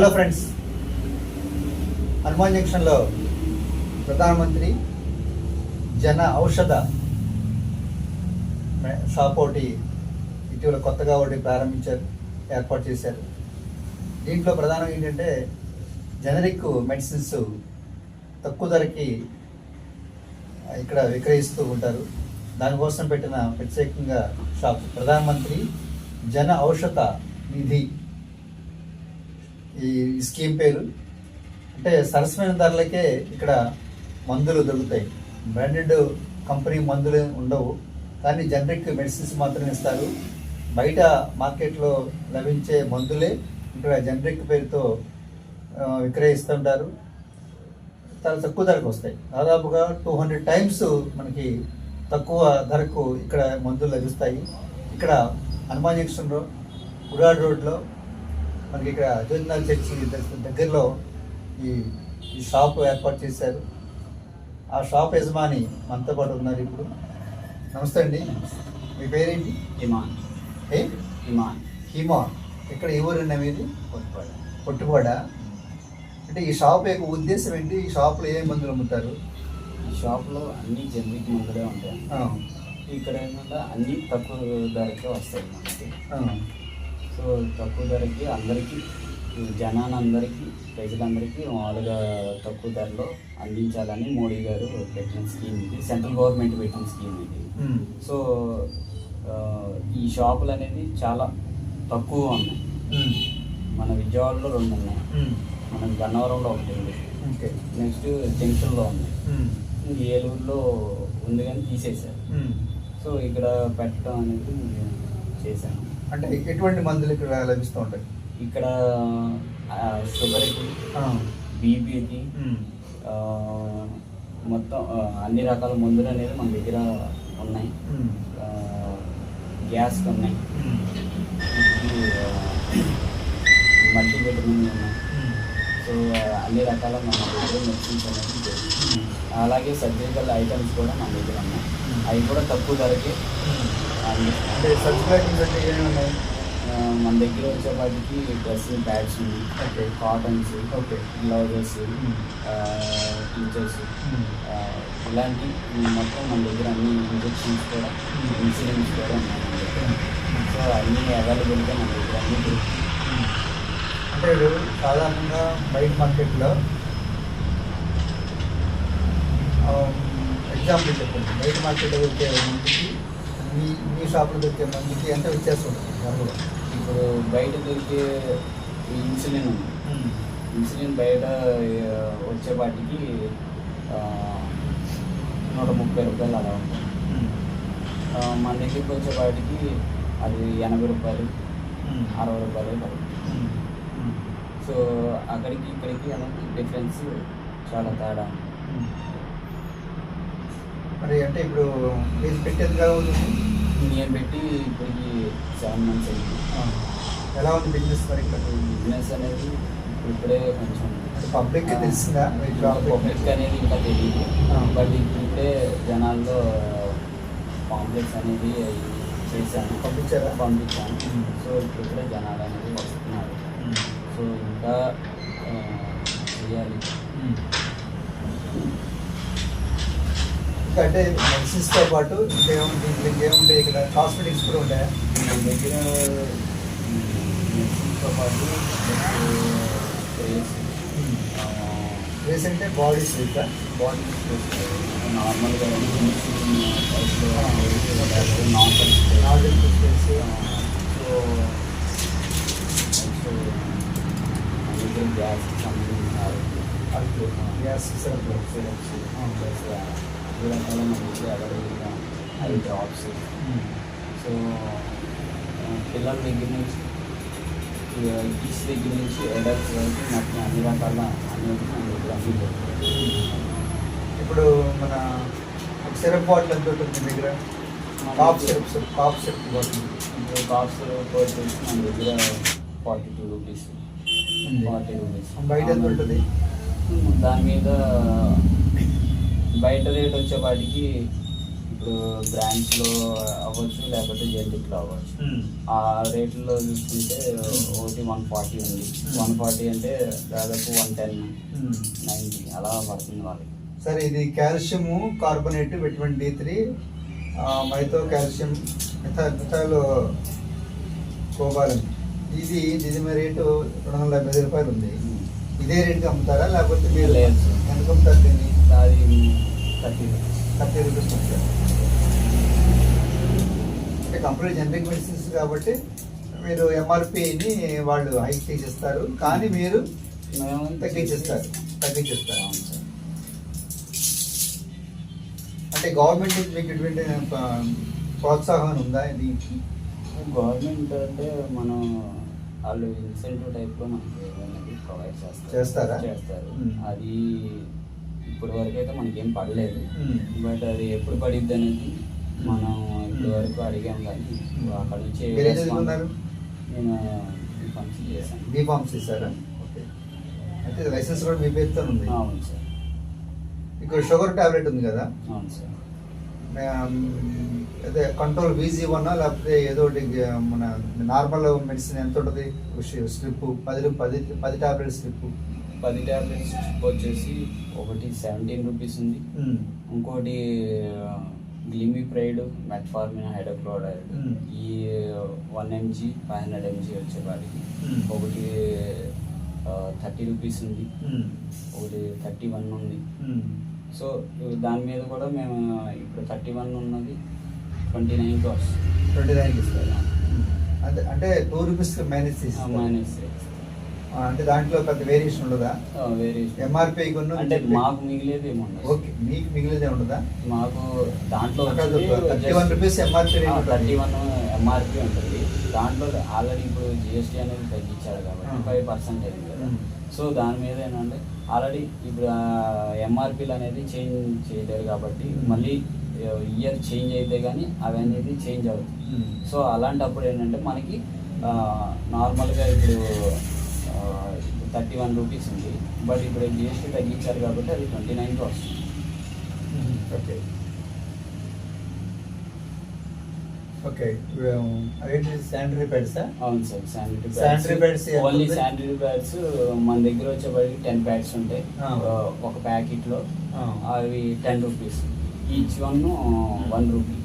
Hello friends Hanuman జంక్షన్లో ప్రధానమంత్రి జన ఔషధ షాప్ ఒకటి ఇటీవల కొత్తగా ఒకటి ప్రారంభించారు ఏర్పాటు చేశారు. దీంట్లో ప్రధానం ఏంటంటే జనరిక్ మెడిసిన్స్ తక్కువ ధరకి ఇక్కడ విక్రయిస్తూ ఉంటారు. దానికోసం పెట్టిన ప్రత్యేకంగా షాప్ ప్రధానమంత్రి జన ఔషధ నిధి ఈ స్కీమ్ పేరు. అంటే సరసమైన ధరలకే ఇక్కడ మందులు దొరుకుతాయి. బ్రాండెడ్ కంపెనీ మందులు ఉండవు. కానీ జనరిక్ మెడిసిన్స్ మాత్రమే ఇస్తారు. బయట మార్కెట్లో లభించే మందులే ఇక్కడ జనరిక్ పేరుతో విక్రయిస్తుంటారు. చాలా తక్కువ ధరకు వస్తాయి. దాదాపుగా టూ హండ్రెడ్ టైమ్స్ మనకి తక్కువ ధరకు ఇక్కడ మందులు లభిస్తాయి. ఇక్కడ హనుమాన్ జంక్షన్లో గురాడ్ రోడ్లో మనకి ఇక్కడ జ్యోతినాథ్ చర్చి దగ్గ- దగ్గరలో ఈ ఈ షాప్ ఏర్పాటు చేశారు. ఆ షాప్ యజమాని మనతో పాటు ఉన్నారు ఇప్పుడు. నమస్తే అండి. మీ పేరేంటి? ఇమాన్ ఏ? ఇమాన్ హిమా ఇక్కడ ఏ ఊరండి మీది? కొట్టుపాడ పొట్టుపాడ. అంటే ఈ షాప్ యొక్క ఉద్దేశం ఏంటి? ఈ షాప్లో ఏ మందులు అమ్ముతారు? ఈ షాప్లో అన్ని జనరిక్ మందులే ఉంటాయి. ఇక్కడ ఏంటంటే అన్ని తక్కువ ధరకే వస్తాయి మనకి. సో తక్కువ ధరకి అందరికీ జనాలందరికీ ప్రజలందరికీ మామూలుగా తక్కువ ధరలో అందించాలని మోడీ గారు పెట్టిన స్కీమ్ ఇది. సెంట్రల్ గవర్నమెంట్ పెట్టిన స్కీమ్ ఇది. సో ఈ షాపులు అనేది చాలా తక్కువ ఉన్నాయి. మన విజయవాడలో రెండు ఉన్నాయి. మన గన్నవరంలో ఒకటి ఉంది. నెక్స్ట్ జంక్షన్లో ఉంది. ఇంక ఏలూరులో ఉంది కానీ తీసేశారు. సో ఇక్కడ పెట్టడం అనేది చేశాను. అంటే ఎటువంటి మందులు ఇక్కడ లభిస్తూ ఉంటాయి? ఇక్కడ షుగర్కి బీపీకి మొత్తం అన్ని రకాల మందులు అనేది మన దగ్గర ఉన్నాయి. గ్యాస్కి ఉన్నాయి. ఉమ్, ఇది, ఆ, మల్టీ విటమిన్ ఉన్నాయి. సో అన్ని రకాల మన దగ్గర మెడిసిన్స్ అనేది అలాగే సర్జికల్ ఐటమ్స్ కూడా మన దగ్గర ఉన్నాయి. అవి కూడా తక్కువ ధరకే అందిస్తాం అంటే సబ్స్క్రైబింగ్ అంటే ఆ, మన దగ్గర వచ్చేపాటికి ప్యాడ్స్ ఉన్నాయి okay. Cottons okay. Gloves um, teachers. ఇలాంటి మొత్తం మన దగ్గర అన్ని ఇంజెక్షన్స్ కూడా. ఇన్సూరెన్స్ కూడా ఉన్నాయి. సో అన్నీ అవైలబుల్గా మన దగ్గర అన్ని దొరుకుతాయి. అంటే సాధారణంగా బయట మార్కెట్లో ఎగ్జాంపుల్ చెప్పండి. బయట మార్కెట్లో మందికి మీ మీ షాప్లో దొరికే మందికి ఎంత వ్యత్యాసం ఉంటుంది? ధరలో ఇప్పుడు బయట దొరికే ఇన్సులిన్ ఉంది. ఇన్సులిన్ బయట ఆ, వచ్చేపాటికి ఆ, నూట ముప్పై రూపాయలు అలా ఉంటుంది. మన దగ్గరికి వచ్చేపాటికి అది ఎనభై రూపాయలు అరవై రూపాయలు పడుతుంది. సో అక్కడికి ఇక్కడికి అనేది డిఫరెన్స్ చాలా తేడా. మరి అంటే ఇప్పుడు మీరు పెట్టేది ఎలా ఉంటుంది నేను పెట్టి ఇప్పటికి సెవెన్ మంత్స్ అయింది. ఎలా ఉంది బిజినెస్ మరి ఇక్కడ? బిజినెస్ అనేది ఇప్పుడే కొంచెం అంటే పబ్లిక్కి తెలిసిందా? పబ్లిక్ అనేది ఇంకా తెలియదు. బట్ ఇప్పుడే జనాల్లో కాంప్లెక్స్ అనేది చేశాను. పంపించారా? పంపించాను. సో ఇప్పుడే జనాలు అనేది వస్తున్నారు. సో ఇంకా చేయాలి ఇంకా అంటే మెడిసిన్స్తో పాటు ఇంకేముంది దీంట్లో ఇంకేముంటాయి ఇక్కడ కాస్మెటిక్స్ కూడా ఉంటాయా మన దగ్గర మెడిసిన్తో పాటు స్ప్రేస్ రేస్ అంటే బాడీ స్లీప్ బాడీ నార్మల్గా normal spray nasal space so gas సంబంధించినారు gas syrups plus ఈ రకాల మనకి అవైలబుల్గా అవి డ్రాప్స్ సో పిల్లల దగ్గర నుంచి కిడ్స్ దగ్గర నుంచి అడల్ట్స్ వరకు మొత్తం అన్ని రకాల అనేది మన దగ్గర అన్ని. ఇప్పుడు మన సిరప్ బాటిల్ ఎంత ఉంటుంది దగ్గర? Cough syrup cough syrup bottle. ఇప్పుడు కాస్ట్ వచ్చేసి మన దగ్గర forty two rupees. Forty rupees. బయట ఎంత ఉంటుంది? దాని మీద బయట రేట్ వచ్చేపాటికి ఇప్పుడు బ్రాంచ్లో అవ్వచ్చు లేకపోతే జెంటిక్లో అవ్వచ్చు. ఉమ్. ఆ రేట్లో చూసుకుంటే ఒకటి వన్ ఫార్టీ ఉంది. వన్ ఫార్టీ అంటే దాదాపు వన్ టెన్ ఉమ్. నైంటీ అలా పడుతుంది వాళ్ళకి. సరే ఇది calcium carbonate vitamin D three మైతో calcium మిథా- మిథాల్ కోబాలం ఇది నిజమే రేటు రెండు వందల డెబ్బై ఐదు రూపాయలు ఉంది. ఇదే రేటుకి అమ్ముతారా? లేకపోతే మీరు. ఎంత అమ్ముతారు దీన్ని? అది థర్టీ థర్టీ రూపీస్ అమ్ముతారు. అంటే కంపెనీ జనరిక్ మెడిసిన్స్ కాబట్టి మీరు ఎంఆర్పిని వాళ్ళు హైక్ చేసిస్తారు. కానీ మీరు తగ్గించేస్తారు. తగ్గించేస్తారు. అంటే గవర్నమెంట్ మీకు ఎటువంటి ఆ, ప్రోత్సాహం ఉందా దీనికి? గవర్నమెంట్ అంటే మనం వాళ్ళు ఇన్సెంటివ్ టైప్లో మనకి అనేది ప్రొవైడ్ చేస్తారు. చేస్తారా? చేస్తారు. అది ఇప్పటి వరకు అయితే మనకేం పడలేదు. బట్ అది ఎప్పుడు పడిద్ది అనేది మనం ఇప్పటి వరకు అడిగాం కానీ. అక్కడ నుంచి నేను ఫంక్షన్ చేశాను. బీ ఫార్మ్స్ ఇస్తారా ఓకే. అయితే లైసెన్స్ కూడా మీ పేరుతో ఉంది. అవును సార్. ఇక్కడ షుగర్ టాబ్లెట్ ఉంది కదా? అవును సార్. అదే కంట్రోల్ వీజీ వన్ లేకపోతే ఏదో ఒకటి మన నార్మల్ మెడిసిన్ ఎంత ఉంటుంది? స్లిప్ పది పది పది టాబ్లెట్ స్లిప్ పది ట్యాబ్లెట్స్ వచ్చేసి ఒకటి సెవెంటీన్ రూపీస్ ఉంది. ఇంకోటి గ్లిమీ ప్రైడ్ మెట్ఫార్మిన్ హైడ్రోక్లోరైడ్. ఈ one MG five hundred MG వచ్చేవాడికి మ్మ్. ఒకటి థర్టీ రూపీస్ ఉంది. ఒకటి థర్టీ వన్ ఉంది సో దాని మీద కూడా మేము ఇప్పుడు థర్టీ వన్ ఉన్నది ట్వంటీ నైన్కి వస్తుంది ట్వంటీ నైన్కి ఇస్తారు. అంటే అంటే టూ రూపీస్ మైనస్ మైనస్ అంటే దాంట్లో పెద్ద వేరియేషన్ ఉండదా? వేరే ఎంఆర్పి అంటే మాకు మిగిలేదు ఏమి ఉండదు. ఓకే మీకు మిగిలిదే ఉండదా? మాకు దాంట్లో thirty one rupees MRP thirty one MRP ఉంటుంది. దాంట్లో ఆల్రెడీ ఇప్పుడు జిఎస్టీ అనేది తగ్గించారు కాబట్టి. ఫైవ్ పర్సెంట్ అయింది కదా. సో దాని మీద ఏంటంటే ఆల్రెడీ ఇప్పుడు ఎంఆర్పీలు అనేది చేంజ్ చేయలేరు కాబట్టి. మళ్ళీ ఇయర్ చేంజ్ అయితే కానీ అవి అనేది చేంజ్ అవుతాయి సో అలాంటప్పుడు ఏంటంటే మనకి నార్మల్గా ఇప్పుడు థర్టీ వన్ రూపీస్ ఉంది. బట్ ఇప్పుడు జిఎస్టీ తగ్గించారు కాబట్టి అది ట్వంటీ నైన్కి వస్తుంది. ఓకే. ఓకే అదేంటి శానిటరీ ప్యాడ్సా అవును సార్ శానిటరీ pads. ఎంత ఓన్లీ? శానిటరీ ప్యాడ్స్ మన దగ్గర వచ్చేప్పటికి టెన్ ప్యాడ్స్ ఉంటాయి. ఒక ప్యాకెట్లో. అవి ten rupees each one one rupee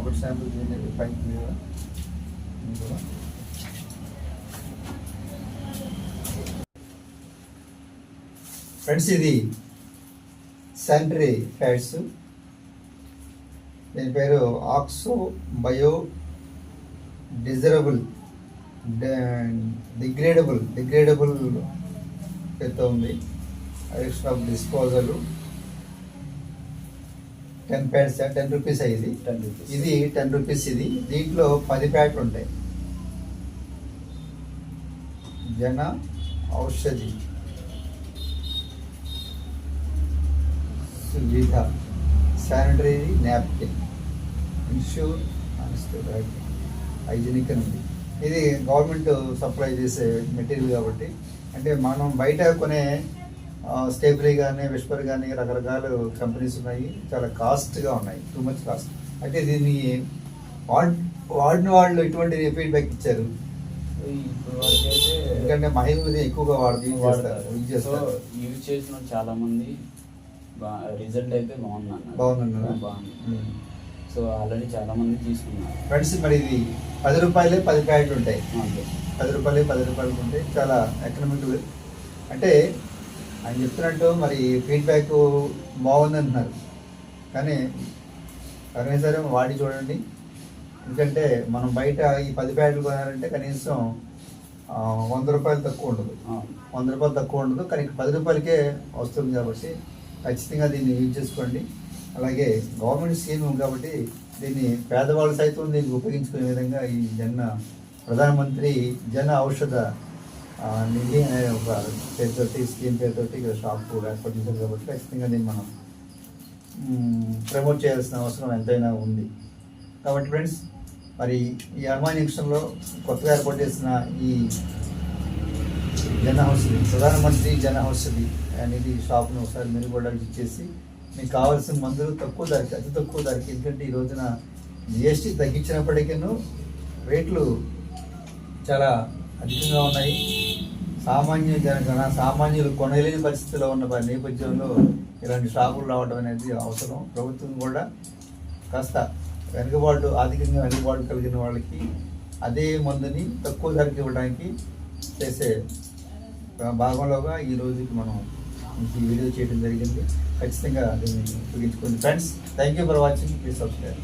ఒకటి శాంపుల్ చేయండి. ఇంకో. ఫ్రెండ్స్ ఇది శానిటరీ ప్యాడ్స్ దీని పేరు oxo bio desirable degradable degradable పేరుతో ఉంది. Extra disposal ten pads ten rupees అయ్యింది. Ten rupees. ఇది టెన్ రూపీస్ ఇది. దీంట్లో పది ప్యాకెట్లు ఉంటాయి. Jan Aushadhi Suvidha. Sanitary napkin ensure hygienic అని ఉంది. ఇది గవర్నమెంట్ సప్లై చేసే మెటీరియల్ కాబట్టి అంటే మనం బయట కొనే స్టేబులీ కానీ విస్పర్ కానీ రకరకాల కంపెనీస్ ఉన్నాయి. చాలా కాస్ట్గా ఉన్నాయి. టూ మచ్ కాస్ట్ అయితే దీన్ని వాడ్ వాడిన వాళ్ళు ఎటువంటి ఫీడ్బ్యాక్ ఇచ్చారు? ఎందుకంటే మహిళలు ఎక్కువగా వాడు యూజ్ చేస్తారు. యూజ్ సో చేస్తారు యూజ్ చేసిన చాలా మంది రిజల్ట్ అయితే బాగుంది బాగుందన్నారు. బాగుంది. సో ఆల్రెడీ చాలా మంది తీసుకున్నారు. ఫ్రెండ్స్ మరి ఇది పది రూపాయలే పది ప్యాకెట్లు ఉంటాయి. పది రూపాయలు పది రూపాయలు ఉంటాయి చాలా ఎకనామిక్ అంటే ఆయన చెప్తున్నట్టు మరి ఫీడ్బ్యాక్ బాగుంది అంటున్నారు కానీ సరే వాడి చూడండి. ఎందుకంటే మనం బయట ఈ పది ప్యాకెట్లు కొనాలంటే కనీసం వంద రూపాయలు తక్కువ ఉండదు. వంద రూపాయలు తక్కువ ఉండదు కానీ పది రూపాయలకే వస్తుంది కాబట్టి ఖచ్చితంగా దీన్ని యూజ్ చేసుకోండి. అలాగే గవర్నమెంట్ స్కీమ్ కాబట్టి దీన్ని పేదవాళ్ళు సైతం దీన్ని ఉపయోగించుకునే విధంగా ఈ జన ప్రధానమంత్రి జన ఔషధ నిధి అనే ఒక పేరుతోటి స్కీమ్ పేరుతోటి ఇక్కడ షాప్ ఏర్పాటు చేశారు కాబట్టి ఖచ్చితంగా దీన్ని మనం ప్రమోట్ చేయాల్సిన అవసరం ఎంతైనా ఉంది. కాబట్టి ఫ్రెండ్స్ మరి ఈ హనుమాన్ జంక్షన్లో కొత్తగా ఏర్పాటు చేసిన ఈ జన ఔషధి ప్రధానమంత్రి జన ఔషధి అనేది షాప్ను ఒకసారి మీరు కూడా ఇచ్చేసి మీకు కావాల్సిన మందులు తక్కువ ధరకి అతి తక్కువ ధరకి ఎందుకంటే ఈ రోజున జిఎస్టీ తగ్గించినప్పటికీ రేట్లు చాలా అధికంగా ఉన్నాయి. సామాన్య జనగణ సామాన్యులు కొనలేని పరిస్థితిలో ఉన్న నేపథ్యంలో ఇలాంటి షాపులు రావడం అనేది అవసరం. ప్రభుత్వం కూడా కాస్త వెనుకబాటు ఆర్థికంగా వెనుకబాటు కలిగిన వాళ్ళకి అదే మందుని తక్కువ ధరకి ఇవ్వడానికి చేసే భాగంలోగా ఈ రోజుకి మనం ఈ వీడియో చేయడం జరిగింది. ఖచ్చితంగా దీన్ని ఉపయోగించుకోండి. Friends thank you for watching please subscribe